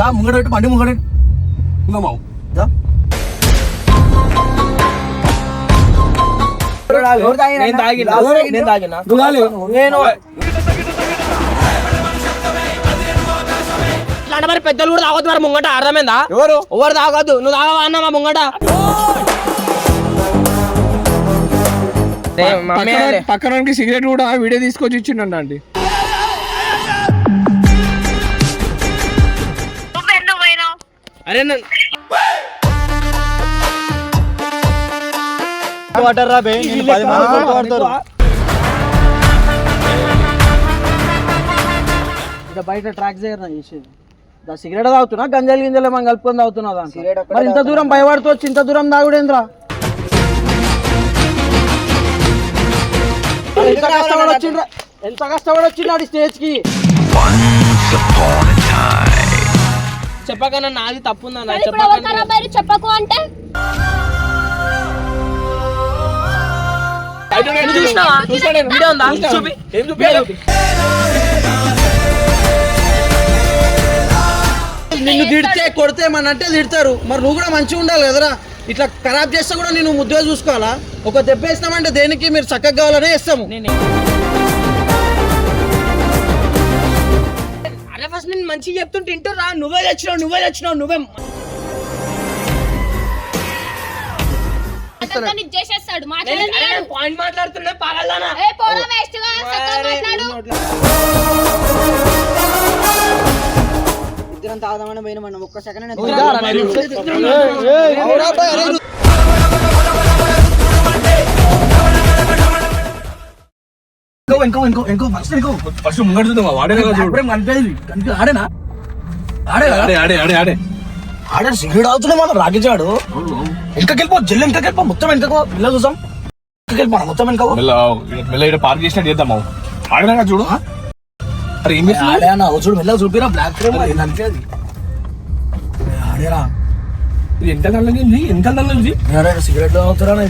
దా ముంగడ పెట్టు బండి ముంగడ ఇంకా మావు. నేను తాగినా. నేను తాగినా. నేను. మరి పెద్దలు కూడా తాగొద్దు మరి ముంగట అర్థమైందా? ఎవరు? ఎవరు తాగొద్దు. నువ్వు తాగవా అన్న మా ముంగట. పక్కన సిగరెట్ కూడా వీడియో తీసుకొచ్చి ఇచ్చిండంట అండి. అరే ఇక బయట ట్రాక్ చేయరు చేసేది? సిగరెట్ తాగుతున్నా గంజాలు గింజలు ఏమో కలుపుకొని తాగుతున్నా దాంట్లో? మరి ఇంత దూరం భయపడుతూ వచ్చి ఇంత దూరం తాగుడేంద్రా? ఎంత కష్టపడి వచ్చిండ్రా? ఎంత కష్టపడి వచ్చిండు స్టేజ్కి? చెప్పకన్నా నాది తప్పు ఉందన్న చెప్పకు అంటే? వీడియో ఉందా? చూపి. ఏం చూపించాలి నిన్ను తిడితే కొడితే మన అంటే తిడతారు. మరి నువ్వు కూడా మంచిగా ఉండాలి కదరా. ఇట్లా ఖరాబ్ చేస్తే కూడా నేను ముద్దుగా చూసుకోవాలా? ఒక దెబ్బ వేసినామంటే దేనికి మీరు చక్కగా కావాలనే ఇస్తాము అరే ఫస్ట్ నేను మంచిగా చెప్తుంటే వింటురా నువ్వే తెచ్చినావు నువ్వే తెచ్చినావు నువ్వే అదంతా నీకు చేసేస్తాడు మాట్లాడని పాయింట్ మాట్లాడుతున్నా పాగలనా ఏ పోరా వేస్ట్గా చక్కగా మాట్లాడు. ఇద్దరం తాగదామని పోయిన మనం ఒక్క సెకండ్ ఇంకో ఇంకో ఇంకో ఫస్ట్ ఇంకో ఫస్ట్ ముంగడు చూద్దాం వాడే కదా చూడు. అప్పుడేం కనిపించదు. కనిపి ఆడేనా? ఆడే ఆడే ఆడే ఆడే ఆడే. ఆడే సిగరెట్ అవుతున్నాయి మనం రాగించాడు. వెనకకెళ్ళిపో జల్లు వెనకకెళ్ళిపో మొత్తం వెనకకో పిల్ల చూసాం వెనకకెళ్ళిపో మొత్తం వెనకకో మెల్ల మెల్ల ఇక్కడ పార్క్ చేసినట్టు చేద్దాం మావు. ఆడేనా చూడు? అరే ఏం చేస్తున్నావు? ఆడే అన్న ఓ చూడు మెల్ల చూపిరా బ్లాక్ ఫ్రేమ్ అనిపించేది ఆడేరా? ఎంత నల్లగింది ఎంత ఆడే సిగరెట్ అవుతున్నాడు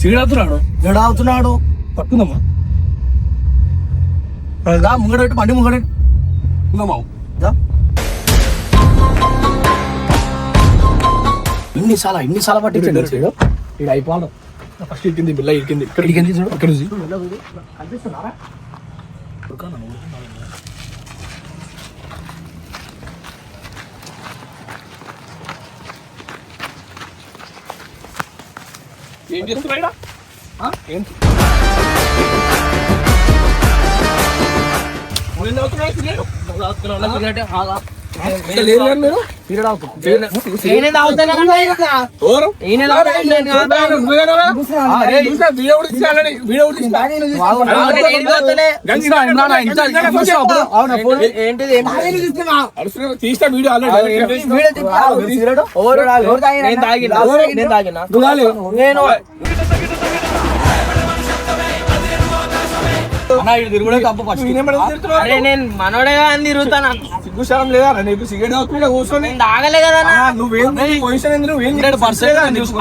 సిగరెట్ అవుతున్నాడు సిగరెట్ అవుతున్నాడు పట్టుకుందామా? దా ముంగడ పెట్టు బండి ముంగడ పెట్టు. ఇంకా మావు? దా. ఇన్ని సాల ఇన్ని సాల పట్టించండి ఇక్కడ అయిపోవాలి. ఫస్ట్ ఇరికింది బిల్ల ఇరికింది. ఇక్కడ చూడు. ఇక్కడ కనిపిస్తున్నారా? ఏం చేస్తున్నా ఇక్కడ? ఆ? చూసా, వీడియో కూడా తీసానని, వీడియో కూడా తీసా. నేను ఏడికి పోతలే. గంజి తాగుతున్నా, ఇంత గంజి ఫస్ట్ అప్పుడు. ఏంటిది ఏంటిది అరుస్తున్నా, తీస్తా వీడియో ఆల్రెడీ నేను తాగినా నేను మనోడేగా అని తిరుగుతాను సిగ్గుశరం లేదా? నీకు సిగరెట్ కూర్చొని. తాగలే కదా నువ్వేం పొజిషన్ ఏంది? నువ్వేం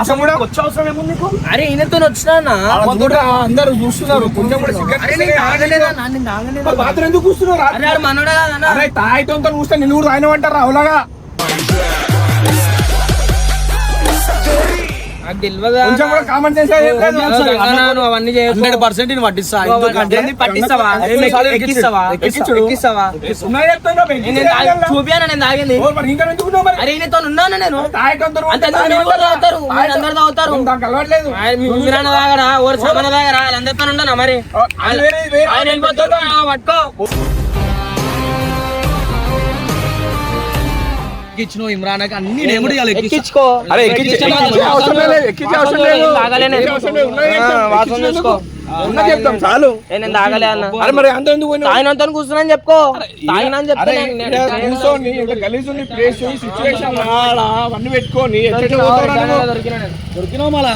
అసలు కూడా వచ్చే అవసరం ఏముంది నీకు? అరే ఈయనతో వచ్చినా అందరూ చూస్తున్నారు. కొంచెం కూడా సిగరెట్ బాత్రూమ్ ఎందుకు మనోడే చూస్తే నిన్ను కూడా అవులాగా? కొంచెం కూడా కామెంట్ చేసే నువ్వు అవన్నీ చేయొచ్చు హండ్రెడ్ పర్సెంట్ నేను పట్టిస్తా. పట్టిస్తావా? ఎక్కిస్తావా? చూపియానా? నేను తాగింది. అరే ఉన్నాను నేను? తాగుతారు? అందరు తాగుతారు. నాకు అలవాట్లేదు. ఆయన మీ ఊరన్న తాగరా? ఓరు సామాన తాగరా? వాళ్ళందరితో ఉండనా మరి? పట్టుకో. ఎక్కించిన ఇమ్రాన్కి అన్ని డేముడు ఎక్కించుకో. అరే ఎక్కించే అవసరం లేదు అవసరం లేదు. వాసన. చూసుకో. చెప్తాం చాలు. నేను తాగలే అన్న. అరే మరి అంత ఎందుకు? తాగినంత కూర్చున్నాను చెప్పుకో. తాగినా కూర్చొని గలీజ్ ఉంది ప్లేస్ సిచ్యువేషన్ అవన్నీ పెట్టుకొని దొరికినా, మళ్ళా?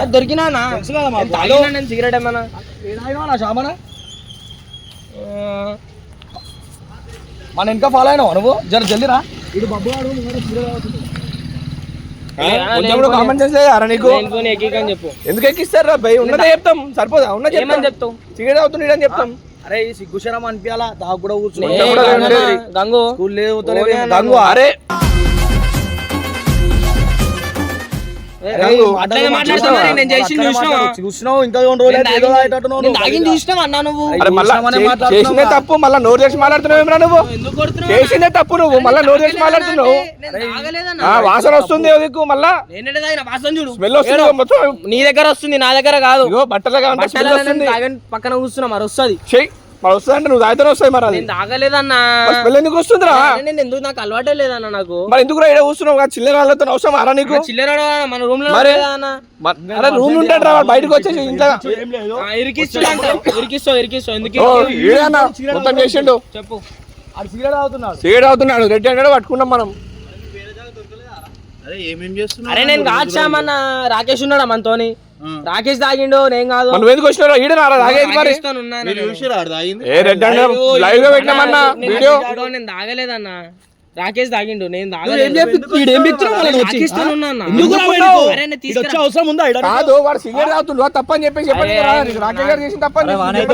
నేను సిగరెట్ ఏమన్నా? షామనా మన ఇంకా ఫాలో అయినావు నువ్వు? జర జల్దిరా చెప్పు. ఎందుకు ఎక్కిస్తారా భయ్ ఉన్నదే చెప్తాం సరిపోదా? ఉన్న ఏమని చెప్తాం. చెప్తావు? సిగరెట్ అవుతుంది అని చెప్తాం. అరే ఈ సిగ్గుశరం అనిపించాలా? దాకా కూడా కూర్చుని గంగు, గంగు అరే చూసినావా? ఇంకా రెండు రోజులు అన్నా నువ్వు? చేసిందే తప్పు మళ్ళా నోరు చేసి మాట్లాడుతున్నావు నువ్వు? చేసిందే తప్పు నువ్వు మళ్ళా నోరు చేసి మాట్లాడుతున్నావు? వాసన వస్తుంది మళ్ళా? స్మెల్ వస్తుంది మొత్తం. నీ దగ్గర వస్తుంది నా దగ్గర కాదు. బట్టలు పక్కన కూర్చున్నా మరి వస్తుంది. మరి వస్తుందంటే నువ్వు తాగితేనే వస్తాయి మరి అది. నేను తాగలేదన్నా. స్మెల్ ఎందుకు వస్తుందిరా? నేను ఎందుకు నాకు అలవాటే లేదన్నా నాకు. మరి ఎందుకు రా కూర్చున్నావు? కదా చిల్లర వాళ్ళతో అవసరం అరా నీకు? చిల్లర మన రూమ్లో మరి? అరే రూమ్ ఉంటాడు రా బయటకు వచ్చేసి ఇంట్లో. ఇరికిస్తావు ఇరికిస్తావు ఎందుకు? మొత్తం చేసిండు. చెప్పు. అది సిగరెట్ తాగుతున్నాడు. సిగరెట్ అవుతున్నాడు రెడ్ హ్యాండెడ్ పట్టుకున్నాం మనం. అరే ఏమేం చేస్తున్నావు? అరే నేను కాచామన్న రాకేష్ ఉన్నాడా మనతోని? రాకేష్ తాగిండు నేను కాదు. మనం ఎందుకు వచ్చినారో ఈడ నారా తాగేది మరి. చూసిరా ఆడ తాగింది? ఏ రెడ్ హ్యాండెడ్ లైవ్ పెట్టినామన్నా నేను వీడియో? తాగాడు, నేను తాగలేదన్న. రాకేష్ తాగిండు నేను నువ్వు నువ్వు రా అవసరం ఉందా? ఈడ? కాదు వాడు సిగరెట్ తాగుతుండు తప్పని చెప్పేసి చెప్పండి రాకేష్ గారు చేసిన తప్పని అరే వానైతే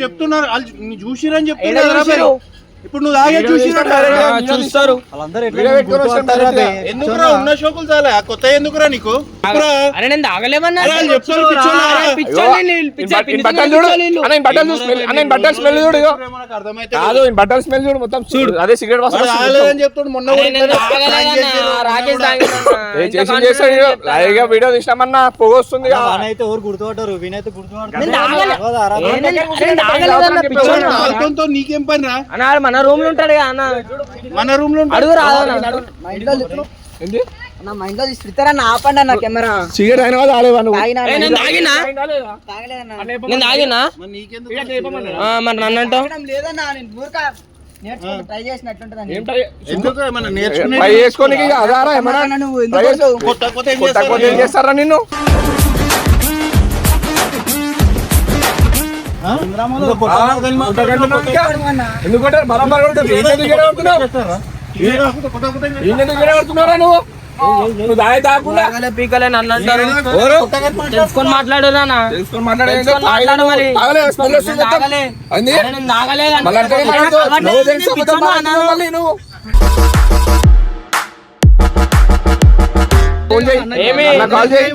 చెప్తున్నారు. వాళ్ళు నీ చూసిరని చెప్తున్నారు చూసిరు? ఇప్పుడు నువ్వు తాగే చూసిరా ఆ, చూస్తారు? ఎందుకురా ఉన్న షోకులు చాలా కొత్త ఎందుకురా నీకు? అరే నేను తాగలేమన్నా బట్టలు చూసి స్మెల్ చూడు కాదు బట్టలు స్మెల్ మొత్తం చూడు అదే సిగరెట్ వాసన చెప్తాడు మొన్న అరే కూడా నేను ఇట్లనే తాగలేదన్నా, prank చేసిర్రు. రాకేష్ మొన్న కూడా. తాగిందన్నా. ఏ ఎంత చేసి confident చేస్తాడు చెప్తారా? లైవ్గా వీడియో తీసినామన్నా పొగ వస్తుంది ఇక. వానైతే ఎవరు వినైతే. వాళ్ళతో నీకేం పని రా మన రూమ్లో ఉంటాడు కదా అన్న. మన రూమ్లో ఉంటాడు. అడుగు నా మైండ్లో ఆపండి అన్న కెమెరా. సిగరెట్ అయిన వాళ్ళు నేను తాగినా? నేను తాగినా? మరి నన్ను అంటావు? లేదన్న నేను ఊరిక ఏమన్నా కొత్త? కొత్త ఏం చేస్తారా నిన్ను? ఈయన ఎందుకు ఎడగొడుతున్నావురా నువ్వు? పీకలే నన్ను అంటారు? తెలుసుకొని మాట్లాడు నాన్న. తెలుసుకొని మాట్లాడే. ఫోన్ చేయి. ఏమి? అన్న కాల్ చేయి.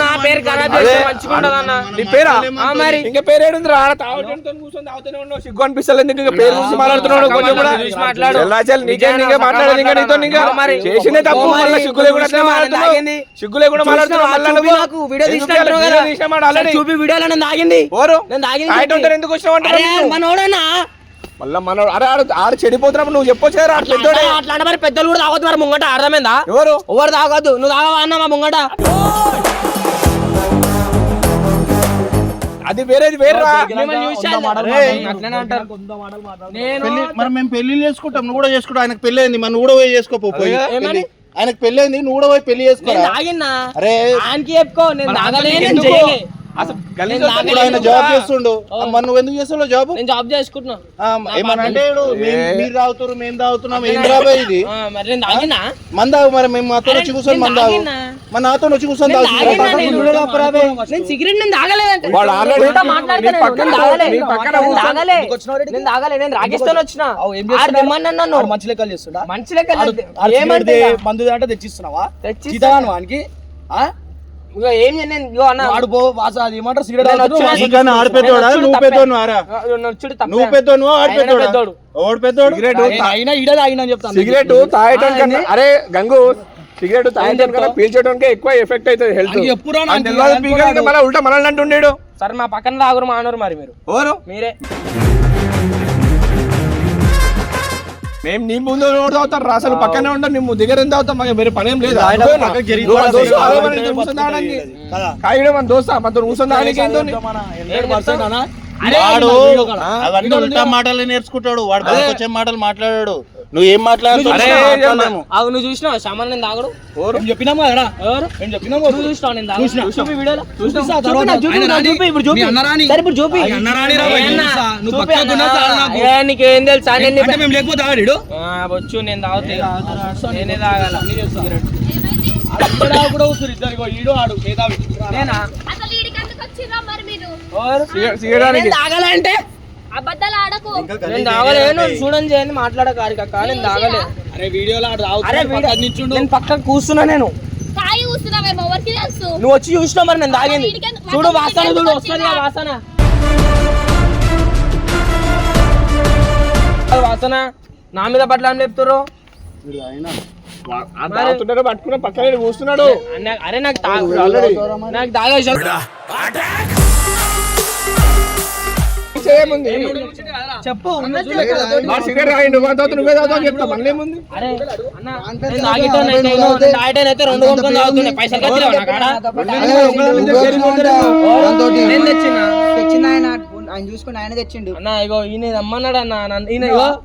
నా పేరు ఖరాబ్. చేస్తే మంచిగుంటది అన్న నీ పేరా ఆ, మరి ఇంకా పేరు ఏడుంది రా తాగుతుంటే కూర్చొని తాగుతూనే ఉన్నావు సిగ్గు అనిపిస్తలేదు ఎందుకు ఇంకా పేరు చూసి మాట్లాడుతున్నాడు కొంచెం కూడా మాట్లాడు. ఎలా చెల్లి నీకే నీకే మాట్లాడేది ఇంకా నీతో మరి. చేసిందే తప్పు. మళ్ళీ సిగ్గు లేకుండా చూసినా మాట్లాడుతున్నావు. సిగ్గు లేకుండా మాట్లాడుతున్నావు మళ్ళీ నాకు వీడియో తీసినట్టు. చూపి వీడియోలో నేను తాగింది ఓరు నేను తాగింది ఎందుకు వచ్చినావు నువ్వు? మనోడనా మళ్ళా మన అరే ఆడు ఆడు చెడిపోతున్నప్పుడు నువ్వు చెప్పొచ్చు కదా అట్లా పెద్దోడే. అట్లా అంటే మరి పెద్దలు కూడా తాగొద్దు మరి ముంగట అర్థమైందా? ఎవరు? ఎవరు తాగొద్దు? నువ్వు తాగవా అన్న మా ముంగట? అది వేరేది పెళ్ళి మరి మేము పెళ్ళి చేసుకుంటాం. నువ్వు కూడా చేసుకుంటావు. ఆయనకు పెళ్ళి అయింది మనం కూడా పోయి చేసుకోపో పోయి. ఏమని? పెళ్ళి. ఆయనకు పెళ్ళి అయింది నువ్వు కూడా పోయి పెళ్ళి తాగినా అరే. ఆయనకి చెప్పుకో. నేను అసలు. ఇప్పుడు ఆయన జాబ్ చేస్తుండు. నువ్వు ఎందుకు చేస్తావు జాబ్ నేను జాబ్ చేసుకుంటున్నా. మీరు తాగుతారు మేము తాగుతున్నాం ఏం రాబోయే ఇది? ఆ, మరి నేను తాగినా? మన తాగు మరి మేము మాతో వచ్చి కూర్చొని నేను మన తాగు. తాగినా. మన నాతో వచ్చి కూర్చొని నేను తాగుతున్నాం తాగినా నేను. నేను సిగరెట్ నేను తాగలేదంటే. వాడు మాట్లాడతాను నేను తాగలే. నేను. తాగలే. నేను తాగలే. నేను వచ్చిన. ఆడు నన్ను మంచి లెక్కలు చేస్తుండా మంచి లెక్క ఆడు- లేదు. ఆడు ఏమంటే సిగరెట్ దే, మందు అంటే తెచ్చిస్తున్నావా? తెచ్చిస్తా. జీతగాను వానికి ఆ? ఇగో ఏం చేయను నేను ఇగో అన్న వాడు పో వాస అది ఏమంటారు? సిగరెట్ నేను తాగుతున్నాడు, వచ్చి- వాసన నీకన్నా ఆడు పెద్దోడా నేను నువ్వు తప్పే. పెద్దోడు ఆరా? నొచ్చుడు తప్పే. నువ్వు పెద్దోడు ఆడు ఆయన పెద్దోడా. పెద్దోడు. ఓడు పెద్దోడు? సిగరెట్ ఆయన- అయినా ఈడే తాగినా అని చెప్తాను సిగరెట్ అరే గంగు సిగరెట్ తాగేటానికన్నా పీల్చడానికే ఎక్కువ ఎఫెక్ట్ అవుతుంది హెల్త్ అది ఎప్పుడో నాకు తెలియదు. తెలియదు పీకడానికి మళ్ళీ ఉల్టా మనల్ని అంటుండేడు. సరే మా పక్కన తాగురు మానరు మరి మీరు. మీరే. మేము నీ ముందు తాగుతారు? రా అసలు పక్కనే ఉంటాం నీ ముందు దగ్గర ఎంత తాగుతాం? మాకు వేరే పని లేదు. నువ్వు మన. దోస్తు, మన ఇద్దరు వాడు. అవన్నీ ఉల్టా మాటలే నేర్చుకుంటాడు. వాడు బయటకు వచ్చే మాటలు మాట్లాడాడు. నువ్వు ఏం మాట్లాడలేము. అవు నువ్వు చూసినావు? సామాన్ నేను తాగడు. మేము చెప్పినాము కదరా? ఎవరు? మేము చెప్పినాము నువ్వు చూసినావు నేను తాగడు? చూసినా. చూపి వీడియోలో. తర్వాత. చూపి, ఇప్పుడు చూపి. సరే ఇప్పుడు చూపి. రా. నువ్వు పక్కకు ఉన్నా. చాలు నాకు. ఏ, నీకేం తెలుసా? నేను నీ అంటే మేము లేకపోతే ఆగాడు ఆ, వచ్చు నేను తాగుతా నేనే. తాగాల. అక్కడ కూడా కూర్చుని ఇద్దరు ఈడు ఆడు మేధావి. నేనా? అసలు ఈడికి ఎందుకు తెచ్చిర్రా మరి? మీరు సిగరెట్ సిగరెట్ తాగలే అంటే? అబద్ధాలు ఆడకు. నేను తాగలేను చూడని చేయండి మాట్లాడక కాక నేను తాగలే. అరే వీడియోలో ఆడు అరే వీడియో నేను పక్కన కూర్చున్నా నేను. ఎవరికి తెలుసు? నువ్వు వచ్చి చూసినావు మరి నేను తాగింది. చూడు వాసన చూడు వస్తుంది? వాసన. వాసన నా మీద పట్ల ఏం చెప్తారు పట్టుకున్న పక్కన కూస్తున్నాడు అన్న- అరే నాకు తాగు నాకు తాగే ఏముంది చెప్పు సిగరెట్ నువ్వు తాగుతావు నువ్వే తాగుతావు అని చెప్తా మళ్ళీ ఏముంది పైసలు తెచ్చిన ఆయన ఆయన చూసుకుని ఆయన తెచ్చిండు. అన్న ఇగో ఈయన రమ్మన్నాడు అన్న. నన్ను- ఈయన ఇగో.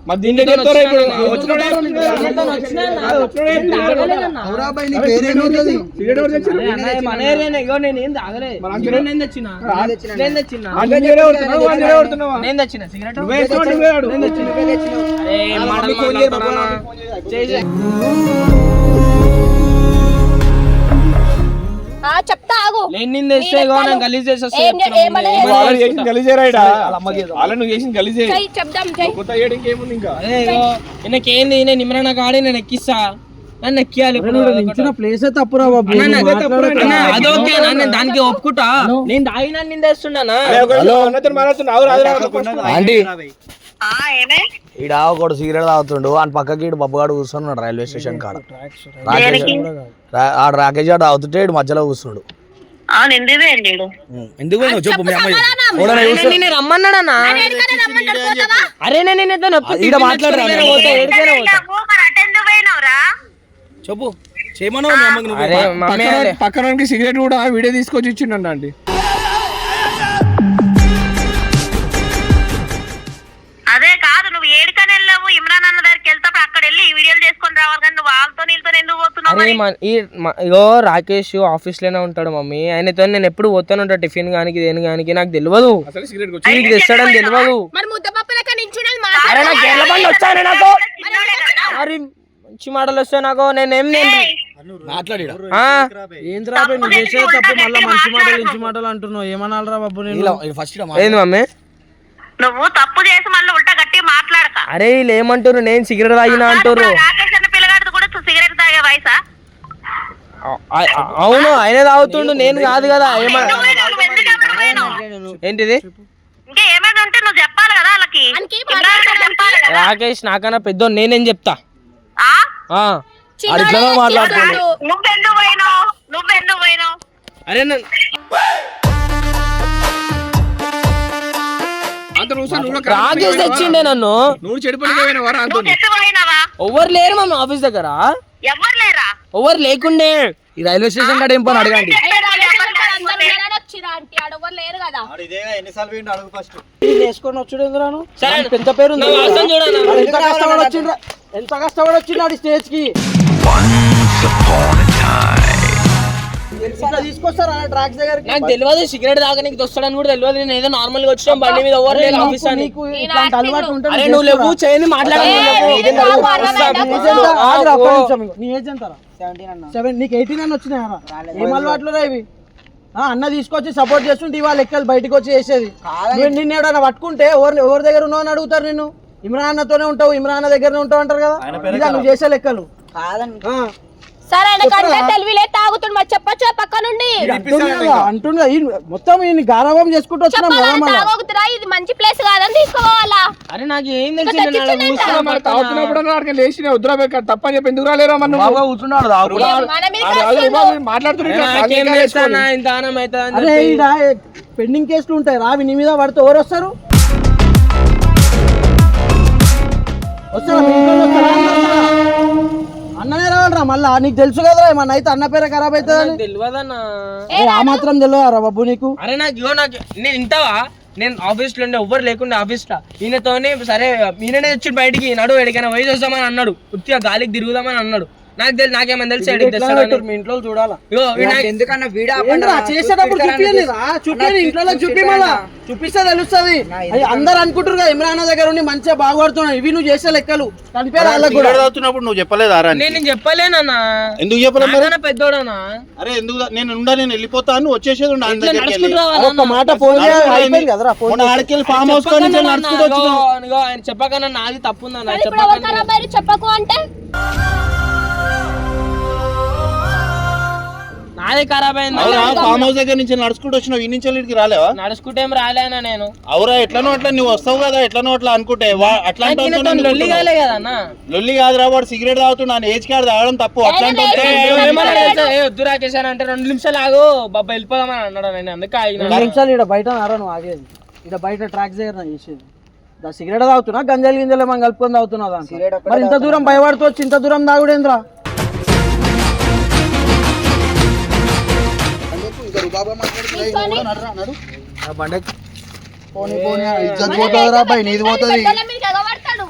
నేను. సిగరెట్. ఇగో ఏం తాగలే సిగరెట్ తెచ్చిన. నేను తెచ్చిన. కొడుతున్నావా? నేను తెచ్చిన. సిగరెట్? నువ్వు చేసిన గలీజే చెయ్. చెప్దాం చెయ్. కొత్త ఇంకా? నేను నిమ్మరణ కాడి నేను ఎక్కిస్తా. నన్ను ఎక్కియాలి ఇప్పుడు. ప్లేసే తప్పురా బాబు. అన్న, అదే తప్పురా. అన్న, అదొకే అన్న, నేను దానికి ఒప్పుకుంటా. నేను తాగిన నిందేస్తున్నానా హలో. ఆంటీ. ఈడ ఒకడు సిగరెట్ తాగుతుండు. అని పక్కకి ఈడు బబ్బుగాడు కూర్చున్నాడు రైల్వే స్టేషన్ కాడ. రాకేష్ ఆడు రాకేష్ గాడు తాగుతుంటే ఈడు మధ్యలో కూర్చున్నాడు. ఉం. ఎందుకు పోయినావు చెప్పు మీ అమ్మాయి అరే నేను ఈడ మాట్లాడరా. చెప్పు. చేయమన్నావు సిగరెట్ కూడా వీడియో తీసుకొచ్చి ఇచ్చిండంట అరే మ- ఈ మ- ఇగో రాకేష్ ఆఫీస్లోనే ఉంటాడు మమ్మీ. ఆయనతో నేను ఎప్పుడు పోతాను ఉంటా టిఫిన్ గానికి దేని గానికి నాకు తెలియదు అసలు సిగరెట్ నీకు తెస్తాడని తెలియదు అరే నాకు ఎర్ర బండి వచ్చాను నాకు. మరి మంచి మాటలు వస్తాయి నాకు. నేనేం నేను మాట్లాడిరా. ఆ, ఏం రాబే నువ్వు చేసేది తప్పు మళ్ళీ మంచి మాటలు ఇంచి మాటలు అంటున్నావు. ఏమనాలరా బాబు నేను? ఫస్ట్ ఏంది మమ్మీ? నువ్వు తప్పు చేసి మళ్ళీ ఉల్టా గట్టి మాట్లాడక. అరే వీళ్ళు ఏమంటారు నేను సిగరెట్ తాగినా అంటారు రాకేష్ అన్న పిల్లగాడిది కూడా సిగరెట్ తాగే వయసా అ- అ- అవును ఆయన తాగుతుండు నేను కాదు కదా? ఏంటిది? రాకేష్ నాకన్నా పెద్ద నేనేం చెప్తా? నువ్వెందుకు పోయినావు? అరే రాకేష్ తెచ్చిండే నన్ను. నువ్వు ఎవరు లేరు మమ్మీ ఆఫీస్ దగ్గర? ఎవరు ఎవరు లేకుండే? ఈ రైల్వే స్టేషన్ కాడ ఏం పని అడగండి. వేసుకొని వచ్చుడు. పెద్ద పేరు ఎంత కష్టపడి వచ్చిండ్రా? ఎంత కష్టపడి వచ్చినాడు స్టేజ్కి తీసుకొస్తారా ట్రాక్స్ దగ్గరికి? నాకు తెలియదు సిగరెట్ తాగడానికి వస్తాడని కూడా తెలియదు నేను ఏదో నార్మల్గా వచ్చిన బండి మీద ఎవరు లేరు ఆఫీస్ అని. నీకు ఇట్లాంటి అలవాటు ఉంటే అరే నువ్వు లేవు చేయని మాట్లాడాలి నీ ఏజ్ సెవెన్ నీకు ఎయిటీన్ అని వచ్చినాయరా ఏం అలవాట్లు ఇవి? ఆ, అన్న తీసుకొచ్చి సపోర్ట్ చేస్తుంటే ఇవాళ లెక్కలు బయటకు వచ్చి చేసేది. నువ్వు నిన్ను ఎవరైనా పట్టుకుంటే ఎవరు ఎవరి దగ్గర ఉన్నావు అని అడుగుతారు నిన్ను? ఇమ్రాన్ అన్నతోనే ఉంటావు ఇమ్రాన్ అన్న దగ్గరనే ఉంటావు అంటారు కదా? ఇదా నువ్వు చేసే లెక్కలు. కాదని. సరే తాగుతుండు మొత్తం ఈయన గారాభం చేసుకుంటూ వచ్చినాం తాగొద్దురా ఇది మంచి ప్లేస్ కాదని తీసుకోవాలా? అరే నాకు ఏం తెలిసి నేను ఆడ కూర్చున్నా మరి పక్కన. తాగుతున్నప్పుడు అక్కడికి లేచి వద్దురా బేక తప్పని చెప్పి ఎందుకు రాలేరా మన కూర్చున్నాడు తాగుడు. మన మీద అరే అరే మాట్లాడుతున్నా నాకేం చేస్తానా? ఇంత ఆనం అవుతుందా అని అరే చెప్పి. ఈడ పెండింగ్ కేసులు ఉంటాయి. రావి నీ మీద పడితే ఎవరు వస్తారు? వస్తారా మీ ఇంట్లో వస్తారా? అన్న వస్తారా? అన్ననే రావాలరా మళ్ళా నీకు తెలుసు కదరా ఏమన్నా అయితే అన్న పేరే ఖరాబ్ అవుతుందని? తెలియదన్నా. ఆ మాత్రం తెలియదురా బాబు నీకు? అరే నాకు ఇగో నాకు నేను ఇంతవా నేను ఆఫీస్లో ఉండే ఎవ్వరు లేకుండా ఆఫీస్లో. ఈయనతోనే సరే ఈయననే వచ్చి బయటికి నడు ఎడికైనా వయసు వస్తామని అన్నాడు. ఉత్తిగా గాలికి తిరుగుదామని అన్నాడు. నాకు తెలియదు నాకేమని తెలిసి వీడు ఎట్లా పెట్టారు? మీ ఇంట్లో చూడాలా? వీడు ఎందుకన్నా వీడియో ఏంట్రా చేసేటప్పుడు చూపించండి ఇంట్లో చూపి మళ్ళా చూపిస్తే తెలుస్తుంది. అది అందరు అనుకుంటారు కదా ఇమ్రాన్ దగ్గర ఉండి మంచిగా బాగుపడుతున్నాయి ఇవి నువ్వు చేసే లెక్కలు. కనిపే వాళ్ళకి కూడా. సిగరెట్ తాగుతున్నప్పుడు నువ్వు చెప్పలేదా? నేను నేను చెప్పలేనన్నా. ఎందుకు చెప్పలేదు పెద్దోడనా అరే ఎందుకు నేను ఉండా నేను వెళ్ళిపోతాను నువ్వు వచ్చేసేది? ఒక్క మాట ఫోన్ అయిపోయింది కదరా ఫోన్ ఆడికెళ్ళి ఫామ్ హౌస్ నడుచుకుంటూ చెప్పకన్నా నాది తప్పు ఉందన్న ఇప్పుడు ఎవరు చెప్పకన్నా ఖరాబ్ అయ్యారు చెప్పకు అంటే? నాది ఖరాబ్ అయింది. అవునా? ఫామ్ హౌస్ దగ్గర నుంచి నడుచుకుంటూ వచ్చినావు ఈ నుంచి ఇక్కడికి రాలేవా? నడుచుకుంటే ఏం రాలేనా నేను? అవురా ఎట్లనో అట్లా నువ్వు వస్తావు కదా ఎట్లనో అట్లా అనుకుంటే వా- అట్లా నాకు లొల్లి కాలే కదా అన్న లొల్లి కాదురా వాడు సిగరెట్ తాగుతున్నాను ఏజ్ కార్డు తాగడం తప్పు అట్లా అంటే ఏమన్నా తెలుసా? ఏ వద్దు రాకేష్ అని అంటే రెండు నిమిషాలు ఆగు. బాబా వెళ్ళిపోదామని అన్నాడు నేను అందుకే ఆగిన రెండు నిమిషాలు ఇక్కడ బయట నారా నువ్వు ఆగేది? ఇక్కడ బయట ట్రాక్ దగ్గర చేసేది. సిగరెట్ తాగుతున్నా గంజాలు గింజలు మనం కలుపుకొని తాగుతున్నా. మరి ఇంత దూరం భయపడుతూ వచ్చి ఇంత దూరం తాగుడేంద్రా? నీది పోతుంది. మీరు ఎగబడతాడు.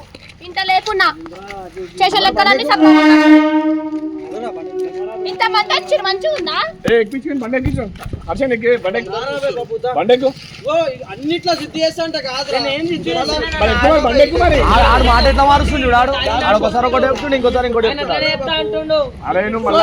ఇంత లేకున్నా. చేసే లెక్కలన్నీ ఇంత మంది వచ్చి మంచిగా ఉందా? ఏ ఎక్కించుకుని బండి ఎక్కించు. హర్షన్ ఎక్కి బండి ఎక్కు. బండి ఎక్కు. అన్నిట్లో శుద్ధి చేస్తా అంటే కాదురా మరి ఎక్కు మరి, బండి ఎక్కు మరి? ఆడు ఆడు మాట ఎట్లా మారుస్తుంది చూడు ఆడు ఆడు ఒకసారి ఒకటి చెప్తుండే ఇంకోసారి ఇంకోటి ఆయన చెప్తున్నాడు అట్లనే చెప్తా అంటుండు. అరే నువ్వు మళ్ళీ.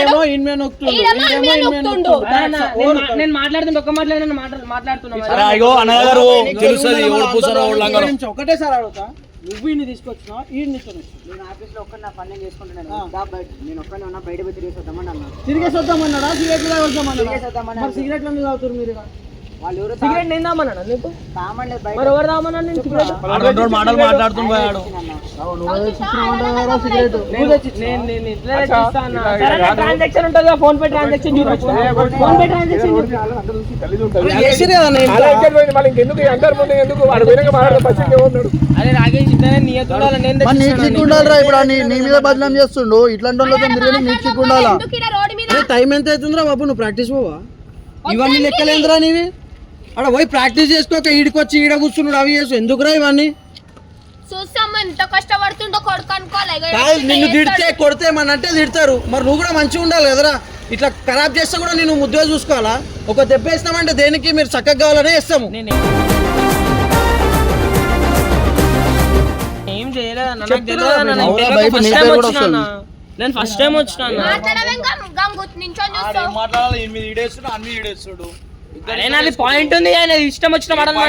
ఏమో ఇన్మే నొక్కుతుండు నేను మాట్లాడుతుంటే ఒక్క మాట్లాడిన ఒకటేసారి అడుగుతా. నువ్వు ఇన్ని తీసుకొచ్చినా నేను ఆఫీస్లో ఒక్క నా పని చేసుకుంటున్నాను. బయట. నేను ఒక్కనే ఉన్నా బయట పోయి తిరిగేసి వద్దామని అన్నా తిరిగేసి వద్దామన్నాడా? సిగరెట్లు తిరిగేసి తాగొద్దామన్నాడా వద్దామని మరి సిగరెట్లు తాగుతారు సిగరెట్ నేను తామన్నానా నీకు? మరి ఎవరు తామన్నా నేను సిగరెట్? మాటలు ట్రాన్సాక్షన్ ఉంటుంది PhonePe transaction PhonePe transaction మరి ఉండాలిరా ఇప్పుడు నీ నీ మీద బదనాం చేస్తుండు. ఇట్లాంటి వాళ్ళతో ఉండాలా? అరే టైం ఎంత అవుతుందిరా బాబు? నువ్వు ప్రాక్టీస్ పోవా? ఇవన్నీ లెక్కలేందిరా నీవి? అక్కడ పోయి ప్రాక్టీస్ చేసుకోక ఈడికి వచ్చి ఈడ కూర్చున్నాడు అవి చేసు ఎందుకురా ఇవన్నీ? చూస్తాము ఎంత కష్టపడుతుండో కొడుకు అనుకోలే ఇక కాదు నిన్ను. తిడితే కొడితే మన అంటే తిడతారు. మరి నువ్వు కూడా మంచిగా ఉండాలి కదరా. ఇట్లా ఖరాబ్ చేస్తే కూడా నేను ముద్దుగా చూసుకోవాలా? ఒక దెబ్బ వేస్తామంటే దేనికి మీరు చక్కగా కావాలనే ఇస్తాము నేను. ఏం అన్న. నేను ఫస్ట్ టైం వచ్చినా నాది పాయింట్ ఉంది ఆయన ఇష్టం వచ్చిన మాట. నువ్వే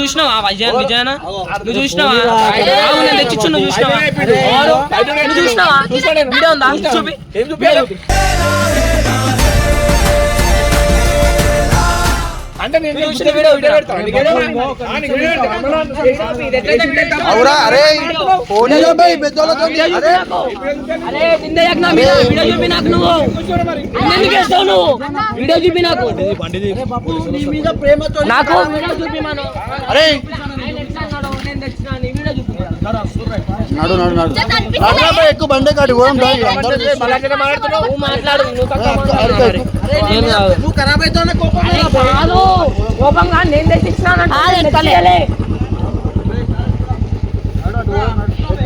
చూసినావా? విజయ్ విజయనా? నువ్వు చూసినావా? నేను తెచ్చిచ్చు నువ్వు చూసినావా? నువ్వు చూసినావా? వీడియో ఉందా? చూపి. అంటే నేను చూసిన వీడియో వీడియో పెడతాను. నీకు నీకు. అవురా అరే ఫోన్ పెద్దోళ్ళతో అరే అరే. నిందే నాకు నా మీద వీడియో చూపి నాకు నువ్వు? ఎందుకు వేస్తావు నువ్వు? వీడియో చూపి నాకు. నీ మీద ప్రేమతో నాకు? వీడియో చూపి మనం. అరే ఆయన ఎట్లా అన్నాడో నేను తెచ్చినా నీ వీడియో చూపి నడు నడు నడు. అనిపిస్తలే? ఎక్కువ బండే కాడి పోదాం కోపంగా నేను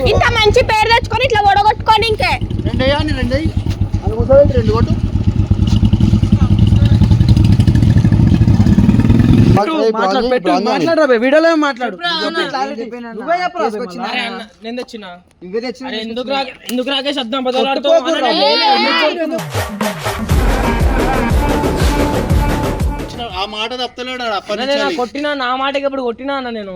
ఇంత మంచి పేరు తెచ్చుకొని ఇట్లా ఒడగొట్టుకొని ఇంకే. రెండు వేయండి రెండు రెండు కొట్టు మాట్లాడు పెట్టు మాట్లాడరా బే, వీడియోలో ఏం మాట్లాడు నువ్వే చెప్పరా బే మళ్ళా. అరే అన్న, నేను తెచ్చినా ఇవే తెచ్చి అరే ఎందుకు రా ఎందుకు రాకేష్ అర్థం బదలాడుతూ ఆ మాట తప్పలేడు కొట్టినా నా మాటకి ఇప్పుడు కొట్టినా అన్న నేను.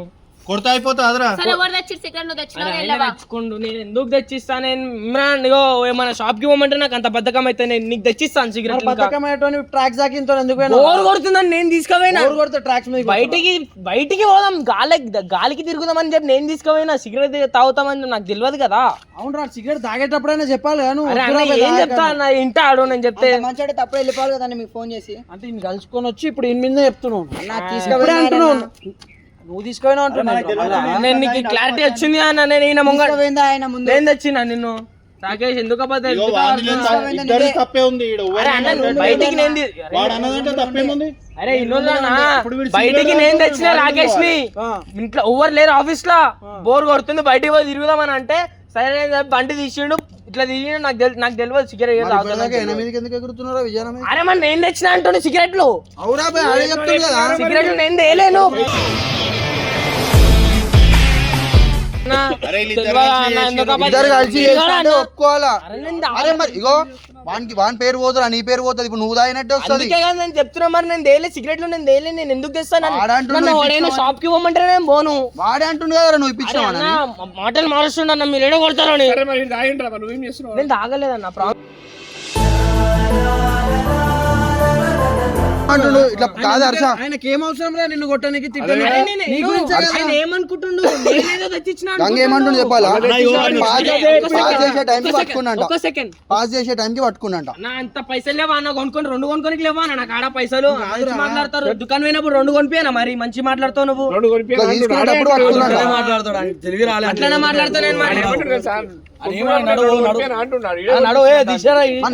కొడతా అయిపోతా అదరా. సరే ఎవరు తెచ్చి సిగరెట్ నువ్వు తెచ్చినావు ఆయన వెళ్ళవా తెచ్చుకుండు. నేను ఎందుకు తెచ్చిస్తా? నేను ఇమ్రాన్ ఇగో ఏమైనా షాప్కి పోమంటే నాకు అంత బద్ధకం అయితే నేను నీకు తెచ్చిస్తాను సిగరెట్ ఇంకా. బతకమేటోని ట్రాక్స్ దాకింతో ఎందుకు పోయినావు? బోర్ కొడుతుందని నేను తీసుకుపోయినా. బోర్ కొడితే ట్రాక్స్ మీద బయటికి బయటికి పోదాం గాలి గాలికి తిరుగుదామని చెప్పి నేను తీసుకుపోయినా. సిగరెట్ తాగుతామని నాకు తెలియదు కదా. అవును రా సిగరెట్ తాగేటప్పుడైనా చెప్పాలి కదా నువ్వు. అరే అన్న వద్దురా ఏం చెప్తా అన్న ఇంట ఆడు నేను చెప్తే. మంచి అంటే తప్పుడు వెళ్ళిపోవాలి కదా మీకు ఫోన్ చేసి. అంటే నేను కలుసుకొని వచ్చి ఇప్పుడు ఇన్ మీద చెప్తున్నావు. నాకు ఇప్పుడే అంటున్నావు. నువ్వు తీసుకుపోయినావు అంటున్నావు. నేను నీకు క్లారిటీ వచ్చింది అన్న నేను ఈయన ముంగ తీసుకుపోయిందా ఆయన ముందు? నేను తెచ్చినా నిన్ను? రాకేష్ ఎందుకు తప్పే ఉంది బయటికి అరే బయటికి నేను తెచ్చిన రాకేష్ని ఇంట్లో ఎవరు లేరు ఆఫీస్లో బోర్ కొడుతుంది బయటికి పోయి తిరుగుదామని అంటే సరే బండి తీసిండు ఇట్లా తీసిండు నాకు నాకు తెలియదు సిగరెట్ అరే మరి నేను తెచ్చిన అంటుండే సిగరెట్లు. సిగరెట్లు నేను తేలేను. ఇద్దరు కలిసి? ఒప్పుకోవాలా? అరే మరి ఇగో వానికి వాని పేరు పోతురా నీ పేరు పోతుంది ఇప్పుడు నువ్వు తాగినట్టే వస్తుంది. అందుకే కదా నేను చెప్తున్నా మరి నేను తేలే సిగరెట్లు నేను తేలే నేను ఎందుకు తెస్తాను. షాప్కి పోమంటే నేను పోను. వాడే అంటుండు కదా నువ్వు ఇప్పించావు మాటలు మారుస్తుండ మీరు ఏడో చేస్తున్నావు? నేను తాగలేదన్న ప్రాబ్లం. అంటుండు ఇట్లా కాదు హర్ష. ఆయనకి ఏం అవసరం రా నిన్ను కొట్టడానికి తిట్టడానికి నీ గురించే కదా. ఆయన ఏమనుకుంటుండు? ఏమంటుండు చెప్పాలా? పాస్ చేసే టైంకి పట్టుకున్నాంట. ఒక సెకండ్. పాస్ చేసే టైంకి పట్టుకున్నాంట. నా అంత పైసలు లేవా అన్న? కొనుక్కొని రెండు కొనుక్కొని లేవా అన్న? నాకు ఆడ పైసలు. మంచి మాట్లాడతారు. దుకాణం పోయినప్పుడు రెండు కొనిపోయినా మరి? మంచి మాట్లాడతావు నువ్వు. రెండు కొనిపి ఇట్లా తీసుకునేటప్పుడు పట్టుకున్నాంట అట్లనే మాట్లాడుతావు నేను మరి.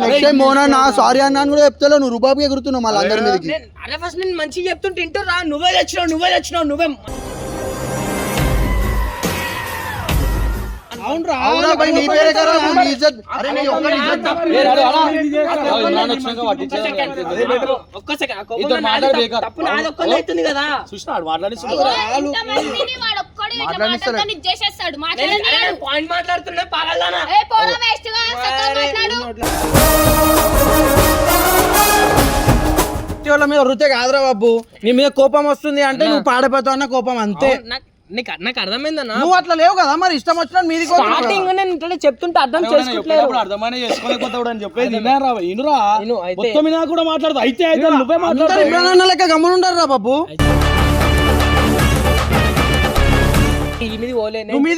నెక్స్ట్ టైం మోనా సారీ అన్నా అని కూడా చెప్తావు నువ్వు రూపాయి ఎగురుతున్నావు మళ్ళీ అందరి మీదకి. నేను- అరే ఫస్ట్ నేను మంచిగా చెప్తుంటే ఇంటూ రా నువ్వే తెచ్చినావు నువ్వే తెచ్చినావు నువ్వే పాయింట్ మాట్లాడుతున్నా వాళ్ళ మీద వృత్తే కాదురా బాబు. నీ మీద కోపం వస్తుంది అంటే నువ్వు పాడైపోతావు అన్న కోపం అంతే. నాకు నీకు అర్థమైందన్నా? నువ్వు అట్లా లేవు కదా మరి ఇష్టం వచ్చిన మీది స్టార్టింగ్ నేను ఇట్లా చెప్తుంటే అర్థం చేసుకోవట్లేదు అర్థమైన చేసుకోలేకపోతాడు అని చెప్పేది విన్నారా ఇనురా. మొత్తం కూడా మాట్లాడదు అయితే అయితే నువ్వే అందరూ ఇమ్రాన్ లెక్క గమ్మునుంటారు రా బాబు. మీది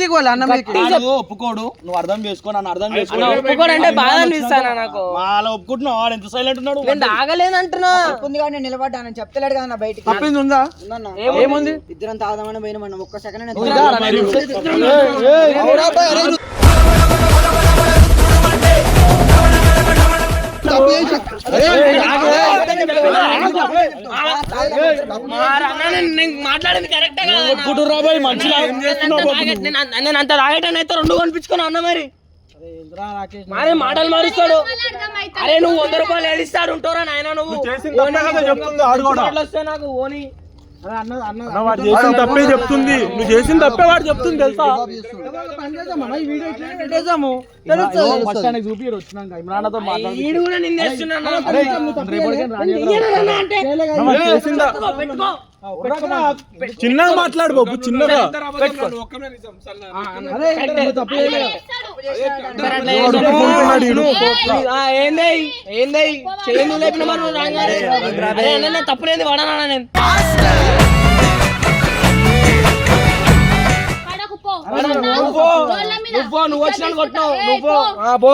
పోలే అన్న మాట్లాడు ఒప్పుకోడు నువ్వు అర్థం చేసుకో నన్ను అర్థం చేసుకో అన్న ఒప్పుకోడంటే బాధ అనిపిస్తానా నాకు అలా ఒప్పుకుంటున్నావు వాడు ఎంత సైలెంట్ ఉన్నాడు నేను తాగలేదంటున్నా ఉంది కానీ నేను నిలబడ్డాను చెప్తలేడు కదా నా బయటికి తప్పింది ఉందా ఉందన్న. ఏముంది ఇద్దరం తాగుదామని పోయిన మనం ఒక్క సెకండ్ మాట్లాడింది కరెక్టే కదా అన్న? ఒప్పుకుంటురా బాయ్ మంచిగా ఏం చేస్తున్నావు నేను అంత తాగేటని అయితే రెండు కొనిపించుకున్నా అన్న మరి. మరి మాటలు మారుస్తాడు. అరే నువ్వు వంద రూపాయలు ఏడిస్తాడు ఉంటారా నాయన నువ్వు? నాకు ఓని. వాడు చేసిన తప్పే చెప్తుంది నువ్వు చేసిన తప్పే వాడు చెప్తుంది తెలుసా పని చిన్నగా మాట్లాడు బాబు చిన్నగా. ఏంది? ఏంది లేపిన తప్పులేదు వాడనా నేను నువ్వు. నువ్వు పో, నువ్వు వచ్చినా కొట్టినావు నువ్వు పో.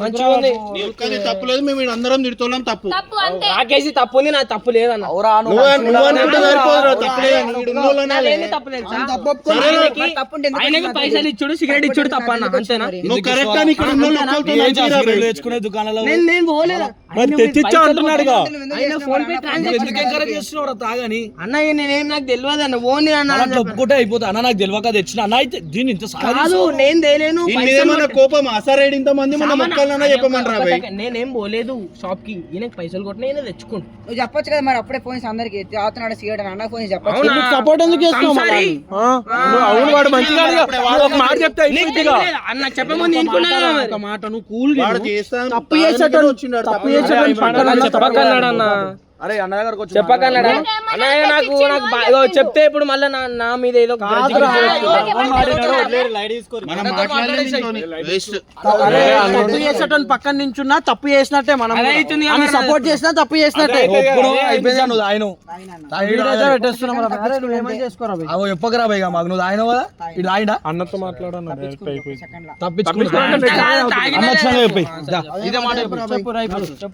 మంచిగా ఉంది. నీ ఒక్కది తప్పులేదు మేము ఈడ అందరం తిడుతున్నాం తప్పు. తప్పు అంతే తప్పు ఉంది నా తప్పు లేదన్న. నువ్వు నువ్వు అనుకుంటే సరిపోదురా తప్పులేదు ఈడ ఉన్నోళ్ళనే నాదేంది తప్పు లేదు సార్? తప్పు ఒప్పుకో. ఆయనకి ఆయనకి పైసలు ఇచ్చుడు సిగరెట్ ఇచ్చుడు తప్ప అన్న అంతేనా? నువ్వు కరెక్ట్ అని ఇక్కడ ఉన్నోళ్ళు ఒక్కరితో మంచిగా రా. తెచ్చుకునే దుకాణాలు నేను నేను పోలేదా? మరి తెచ్చిచ్చా అంటున్నాడుగా. ఆయన ఫోన్ పే ట్రాన్సాక్షన్ ఎందుకు ఎంకరేజ్ చేస్తున్నావు తాగని. అన్న ఇక నేనేం నాకు తెలియదు అన్న ఓన్ అన్న ఒప్పుకుంటే అయిపోతా. అన్న నాకు తెలియక తెచ్చిన. అన్న అయితే దీన్ని ఇంత సారీ కాదు నేను మీదేమన్నా కోపం అసరైడ్ ఇంత మంది మన నేనేం పోలేదు షాప్కి ఈయనకి పైసలు కొట్టిన ఈయన తెచ్చుకుంటు నువ్వు చెప్పొచ్చు కదా మరి అప్పుడే చేసి అందరికి తాగుతున్నాడు సిగరెట్ అని అన్న చేసి చెప్పొచ్చు? సపోర్ట్ ఎందుకు చేస్తున్నావు. అవును వాడు మంచిగా ఒక మాట చెప్తే? అన్న చెప్పముందు ఇంకున్నా ఒక మాట నువ్వు కూల్ తప్పు వచ్చిండు తప్పు చెప్పకన్నాడు అన్న అరే అన్న దగ్గరకు వచ్చి చెప్పకన్నాడు అన్నయ్య నాకు నాకు చెప్తే ఇప్పుడు మళ్ళీ నా నా మీద ఏదో తప్పు చేసేటోని పక్కన నించున్నా తప్పు చేసినట్టే మనం. సపోర్ట్ చేసినా తప్పు చేసినట్టే. అయిపోయింది నువ్వు ఆయన భయ్? చెప్పకరా భయ్గా మాకు? నువ్వు ఆయన కదా? ఇటు ఆయన అన్నతో అయిపోయింది తప్పించుకుంటా చెప్పు. చెప్పు. ఇప్పుడు.